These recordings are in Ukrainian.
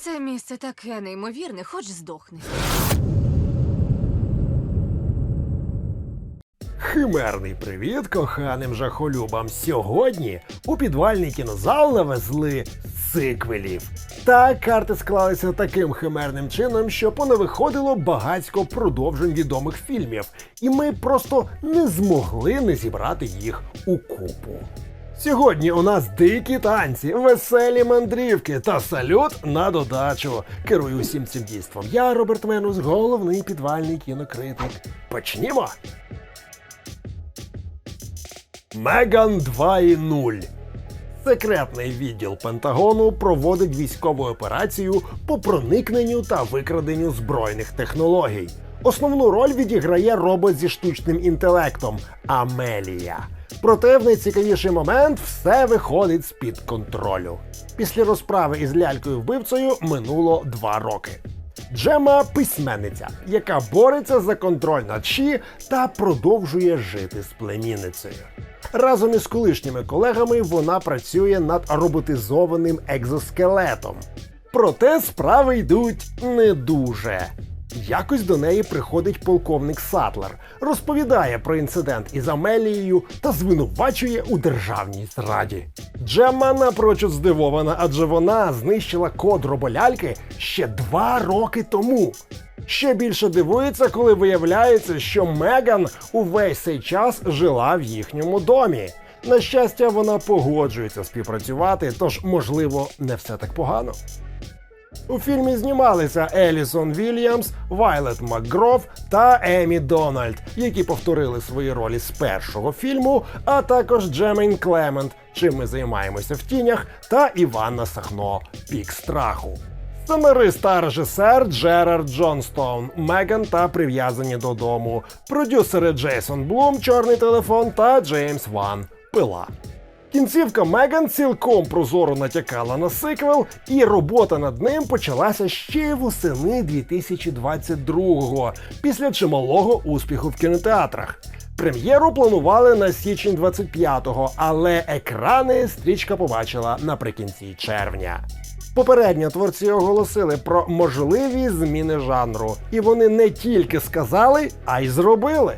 Це місце таке неймовірне, хоч здохни. Химерний привіт коханим жахолюбам. Сьогодні у підвальний кінозал навезли сиквелів. Так, карти склалися таким химерним чином, що понавиходило багацько продовжень відомих фільмів, і ми просто не змогли не зібрати їх у купу. Сьогодні у нас дикі танці, веселі мандрівки та салют на додачу. Керую усім цим дійством. Я Роберт Менус, головний підвальний кінокритик. Почнімо! Меган 2.0 Секретний відділ Пентагону проводить військову операцію по проникненню та викраденню збройних технологій. Основну роль відіграє робот зі штучним інтелектом Амелія. Проте в найцікавіший момент все виходить з-під контролю. Після розправи із лялькою вбивцею минуло два роки. Джема письменниця, яка бореться за контроль над Ші та продовжує жити з племінницею. Разом із колишніми колегами вона працює над роботизованим екзоскелетом. Проте справи йдуть не дуже. Якось до неї приходить полковник Сатлер, розповідає про інцидент із Амелією та звинувачує у державній зраді. Джемма напрочуд здивована, адже вона знищила код роболяльки ще два роки тому. Ще більше дивується, коли виявляється, що Меган увесь цей час жила в їхньому домі. На щастя, вона погоджується співпрацювати, тож, можливо, не все так погано. У фільмі знімалися Елісон Вільямс, Вайлет Макгров та Емі Дональд, які повторили свої ролі з першого фільму, а також Джемейн Клемент, чим ми займаємося в тінях, та Іванна Сахно Пік страху. Сценарист та режисер Джерард Джонстоун, Меган та прив'язані додому, продюсери Джейсон Блум, Чорний телефон та Джеймс Ван Пила. Кінцівка Меган цілком прозоро натякала на сиквел, і робота над ним почалася ще восени 2022-го, після чималого успіху в кінотеатрах. Прем'єру планували на січень 25-го, але екрани стрічка побачила наприкінці червня. Попередньо творці оголосили про можливі зміни жанру, і вони не тільки сказали, а й зробили.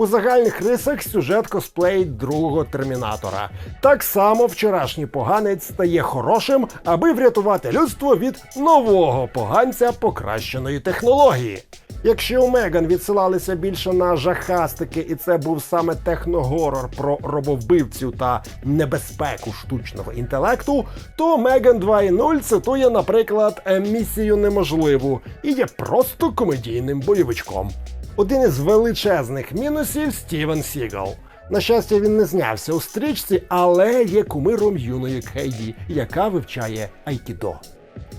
У загальних рисах сюжет косплеїть другого термінатора. Так само вчорашній поганець стає хорошим, аби врятувати людство від нового поганця покращеної технології. Якщо у Меган відсилалися більше на жахастики, і це був саме техногорор про робовбивців та небезпеку штучного інтелекту, то Меган 2.0 цитує, наприклад, «Е, місію неможливу і є просто комедійним бойовичком. Один із величезних мінусів Стівен Сігал. На щастя, він не знявся у стрічці, але є кумиром юної Кейді, яка вивчає айкідо.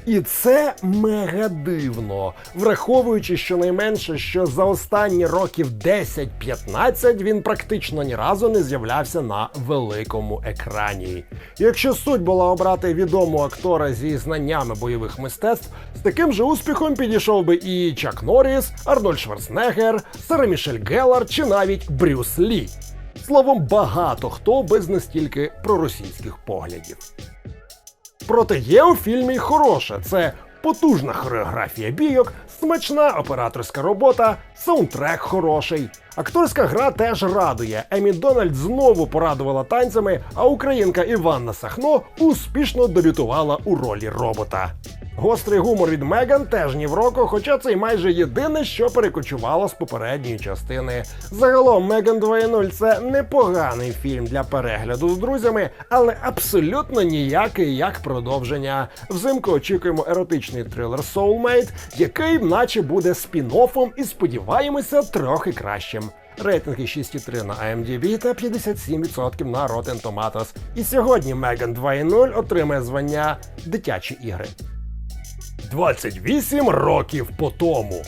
І це мега дивно, враховуючи щонайменше, що за останні років 10-15 він практично ні разу не з'являвся на великому екрані. Якщо суть була обрати відомого актора зі знаннями бойових мистецтв, з таким же успіхом підійшов би і Чак Норріс, Арнольд Шварценеггер, Сара Мішель Геллар чи навіть Брюс Лі. Словом, багато хто без настільки проросійських поглядів. Проте є у фільмі хороше. Це потужна хореографія бійок, смачна операторська робота, саундтрек хороший. Акторська гра теж радує. Емі Дональд знову порадувала танцями, а українка Іванна Сахно успішно дебютувала у ролі робота. Гострий гумор від Меган теж ні в року, хоча це й майже єдине, що перекочувало з попередньої частини. Загалом Меган 2.0 це непоганий фільм для перегляду з друзями, але абсолютно ніякий як продовження. Взимку очікуємо еротичний трилер Soulmate, який наче буде спін-оффом і сподіваємося трохи кращим. Рейтинги 6,3 на IMDb та 57% на Rotten Tomatoes. І сьогодні Меган 2.0 отримає звання дитячі ігри. 28 років по тому.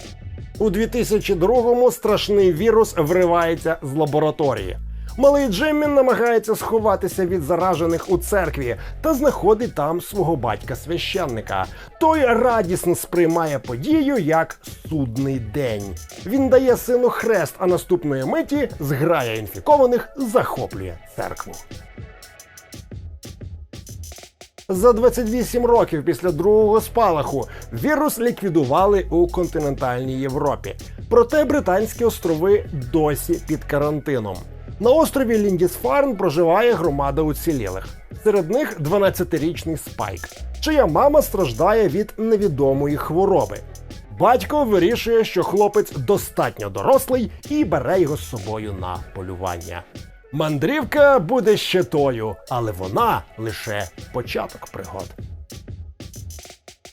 У 2002-му страшний вірус вривається з лабораторії. Малий Джеммін намагається сховатися від заражених у церкві та знаходить там свого батька священника. Той радісно сприймає подію як судний день. Він дає сину хрест, а наступної миті зграя інфікованих захоплює церкву. За 28 років після другого спалаху вірус ліквідували у континентальній Європі. Проте британські острови досі під карантином. На острові Ліндісфарн проживає громада уцілілих. Серед них 12-річний Спайк, чия мама страждає від невідомої хвороби. Батько вирішує, що хлопець достатньо дорослий і бере його з собою на полювання. Мандрівка буде ще тою, але вона лише початок пригод.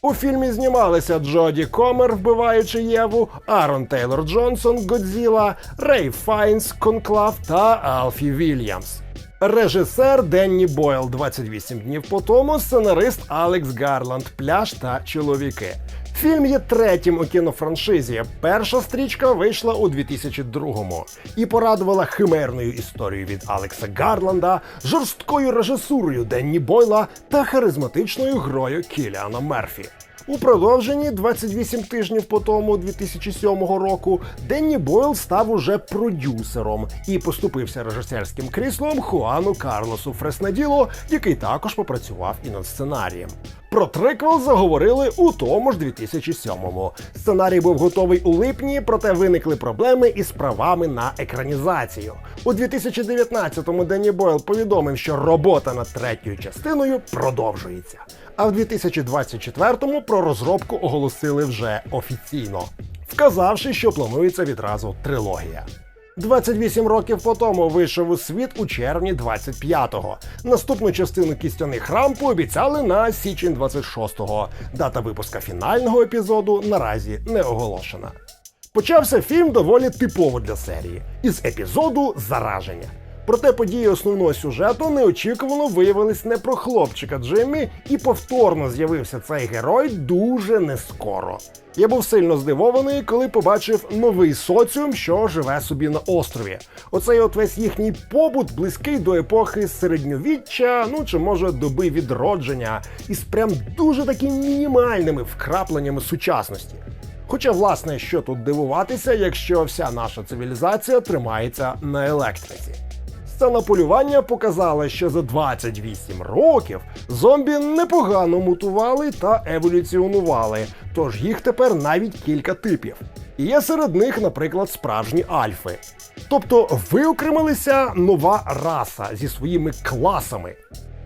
У фільмі знімалися Джоді Комер, вбиваючи Єву, Арон Тейлор Джонсон, Годзіла, Рей Файнс, Конклав та Алфі Вільямс. Режисер Денні Бойл 28 днів по тому, сценарист Алекс Гарланд, Пляж та чоловіки. Фільм є третім у кінофраншизі. Перша стрічка вийшла у 2002-му і порадувала химерною історією від Алекса Гарланда, жорсткою режисурою Денні Бойла та харизматичною грою Кіліана Мерфі. У продовженні 28 тижнів по тому 2007 року Денні Бойл став уже продюсером і поступився режисерським кріслом Хуану Карлосу Фреснаділо, який також попрацював і над сценарієм. Про триквел заговорили у тому ж 2007-му. Сценарій був готовий у липні, проте виникли проблеми із правами на екранізацію. У 2019-му Денні Бойл повідомив, що робота над третьою частиною продовжується. А в 2024-му про розробку оголосили вже офіційно, вказавши, що планується відразу трилогія. 28 років по тому вийшов у світ у червні 25-го. Наступну частину кістяний храм пообіцяли на січень 26-го. Дата випуска фінального епізоду наразі не оголошена. Почався фільм доволі типово для серії із епізоду зараження. Проте події основного сюжету неочікувано виявились не про хлопчика Джиммі, і повторно з'явився цей герой дуже нескоро. Я був сильно здивований, коли побачив новий соціум, що живе собі на острові. Оцей от весь їхній побут близький до епохи середньовіччя, ну чи може доби відродження, із прям дуже такими мінімальними вкрапленнями сучасності. Хоча, власне, що тут дивуватися, якщо вся наша цивілізація тримається на електриці. Сцена полювання показала, що за 28 років зомбі непогано мутували та еволюціонували, тож їх тепер навіть кілька типів. І є серед них, наприклад, справжні альфи. Тобто виокремилися нова раса зі своїми класами,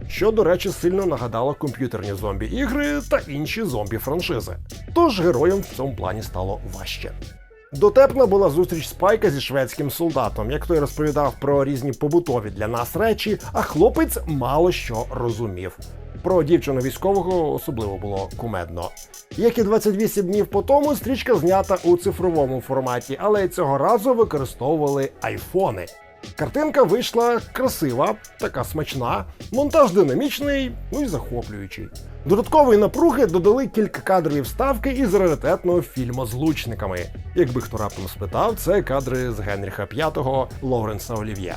що, до речі, сильно нагадало комп'ютерні зомбі-ігри та інші зомбі-франшизи. Тож героям в цьому плані стало важче. Дотепна була зустріч Спайка зі шведським солдатом, як той розповідав про різні побутові для нас речі, а хлопець мало що розумів. Про дівчину військового особливо було кумедно. Як і 28 днів по тому, стрічка знята у цифровому форматі, але цього разу використовували айфони. Картинка вийшла красива, така смачна, монтаж динамічний, ну і захоплюючий. Додаткової напруги додали кілька кадрові вставки із раритетного фільму з лучниками. Якби хто раптом спитав, це кадри з Генріха V Лоуренса Олів'є.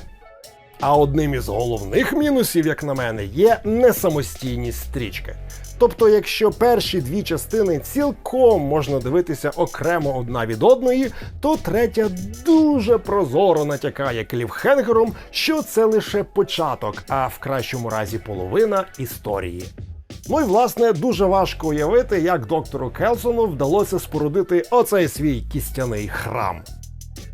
А одним із головних мінусів, як на мене, є несамостійність стрічки. Тобто, якщо перші дві частини цілком можна дивитися окремо одна від одної, то третя дуже прозоро натякає клівхенгером, що це лише початок, а в кращому разі половина історії. Ну і власне дуже важко уявити, як доктору Келсону вдалося спорудити оцей свій кістяний храм.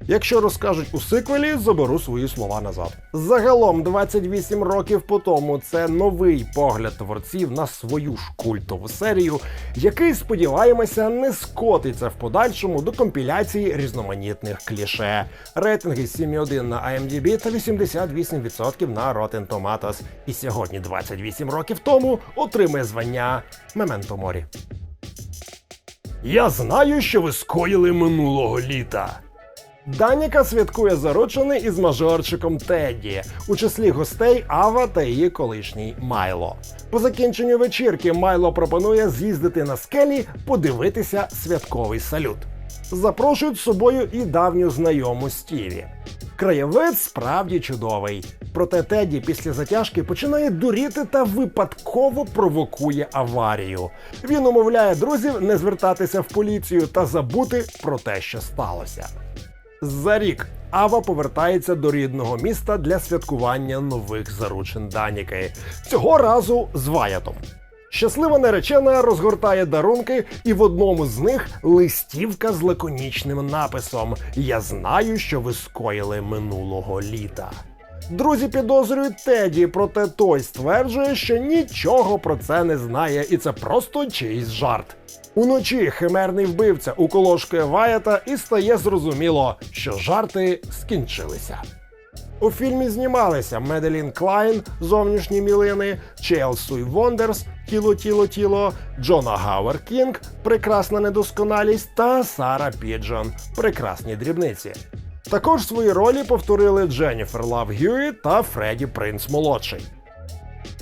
Якщо розкажуть у сиквелі, заберу свої слова назад. Загалом, 28 років по тому, це новий погляд творців на свою ж культову серію, який, сподіваємося, не скотиться в подальшому до компіляції різноманітних кліше. Рейтинги 7,1 на IMDb та 88% на Rotten Tomatoes. І сьогодні, 28 років тому, отримує звання Мементо Морі. Я знаю, що ви скоїли минулого літа. Даніка святкує заручини із мажорчиком Тедді, у числі гостей Ава та її колишній Майло. По закінченню вечірки Майло пропонує з'їздити на скелі, подивитися святковий салют. Запрошують з собою і давню знайому Стіві. Краєвид справді чудовий. Проте Теді після затяжки починає дуріти та випадково провокує аварію. Він умовляє друзів не звертатися в поліцію та забути про те, що сталося. За рік Ава повертається до рідного міста для святкування нових заручин Даніки. Цього разу з Ваятом. Щаслива наречена розгортає дарунки, і в одному з них листівка з лаконічним написом Я знаю, що ви скоїли минулого літа. Друзі підозрюють Теді, проте той стверджує, що нічого про це не знає, і це просто чийсь жарт. Уночі химерний вбивця уколошкує Ваята і стає зрозуміло, що жарти скінчилися. У фільмі знімалися Меделін Клайн, зовнішні мілини, Челсуй Вондерс, Тіло, тіло, тіло, Джона Гауер Кінг, Прекрасна недосконалість та Сара Піджон, Прекрасні дрібниці. Також свої ролі повторили Дженніфер Лав Гюї та Фредді Принц молодший.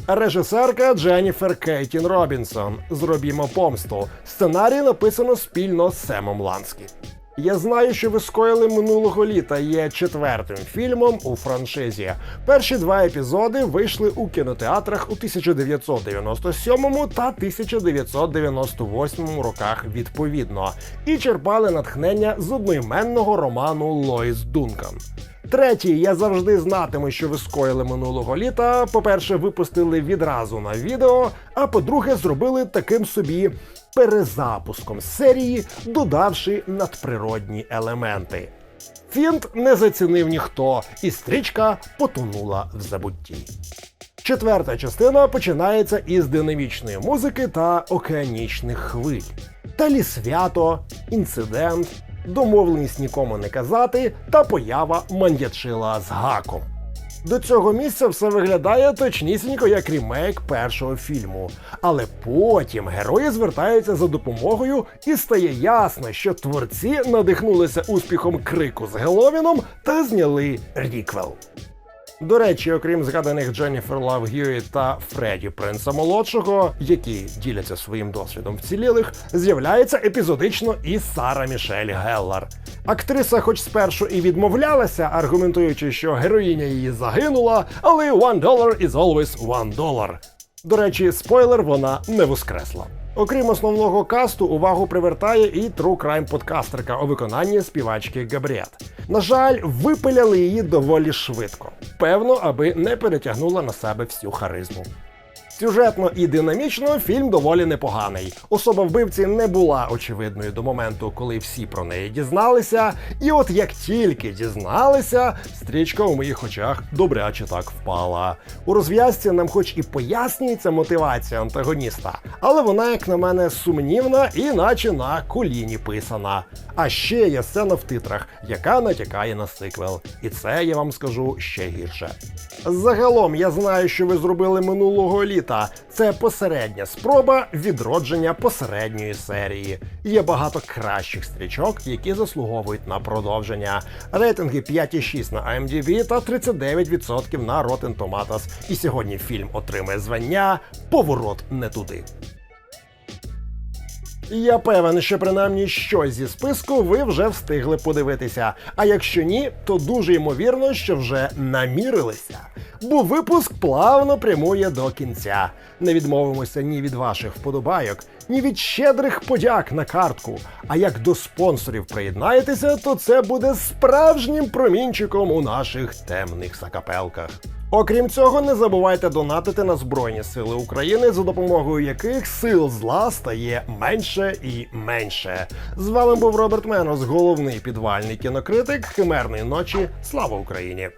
Режисерка Дженніфер Кейтін Робінсон. Зробімо помсту. Сценарій написано спільно з Семом Ланські. Я знаю, що ви скоїли минулого літа. Є четвертим фільмом у франшизі. Перші два епізоди вийшли у кінотеатрах у 1997 та 1998 роках відповідно і черпали натхнення з одноіменного роману Лоїс Дункан. Третій, я завжди знатиму, що ви скоїли минулого літа. По-перше, випустили відразу на відео, а по-друге, зробили таким собі перезапуском серії, додавши надприродні елементи. Фінт не зацінив ніхто, і стрічка потонула в забутті. Четверта частина починається із динамічної музики та океанічних хвиль. Далі свято, інцидент, домовленість нікому не казати та поява мандячила з гаком. До цього місця все виглядає точнісінько як рімейк першого фільму. Але потім герої звертаються за допомогою, і стає ясно, що творці надихнулися успіхом крику з Геловіном та зняли ріквел. До речі, окрім згаданих Дженніфер Лав Гьюі та Фредді Принца Молодшого, які діляться своїм досвідом вцілілих, з'являється епізодично і Сара Мішель Геллар. Актриса, хоч спершу і відмовлялася, аргументуючи, що героїня її загинула, але one dollar is always one dollar. До речі, спойлер, вона не воскресла. Окрім основного касту, увагу привертає і True Crime подкастерка у виконанні співачки Габріет. На жаль, випиляли її доволі швидко. Певно, аби не перетягнула на себе всю харизму. Сюжетно і динамічно фільм доволі непоганий. Особа вбивці не була очевидною до моменту, коли всі про неї дізналися. І от як тільки дізналися, стрічка у моїх очах добряче так впала. У розв'язці нам, хоч і пояснюється мотивація антагоніста, але вона, як на мене, сумнівна і наче на коліні писана. А ще є сцена в титрах, яка натякає на сиквел. І це я вам скажу ще гірше. Загалом я знаю, що ви зробили минулого літа. Це посередня спроба відродження посередньої серії. Є багато кращих стрічок, які заслуговують на продовження. Рейтинги 5,6 на IMDb та 39% на Rotten Tomatoes. І сьогодні фільм отримає звання Поворот не туди. Я певен, що принаймні щось зі списку ви вже встигли подивитися. А якщо ні, то дуже ймовірно, що вже намірилися. Бо випуск плавно прямує до кінця. Не відмовимося ні від ваших вподобайок, ні від щедрих подяк на картку. А як до спонсорів приєднаєтеся, то це буде справжнім промінчиком у наших темних закапелках. Окрім цього, не забувайте донатити на Збройні Сили України, за допомогою яких сил зла стає менше і менше. З вами був Роберт Менос, головний підвальний кінокритик Химерної ночі. Слава Україні!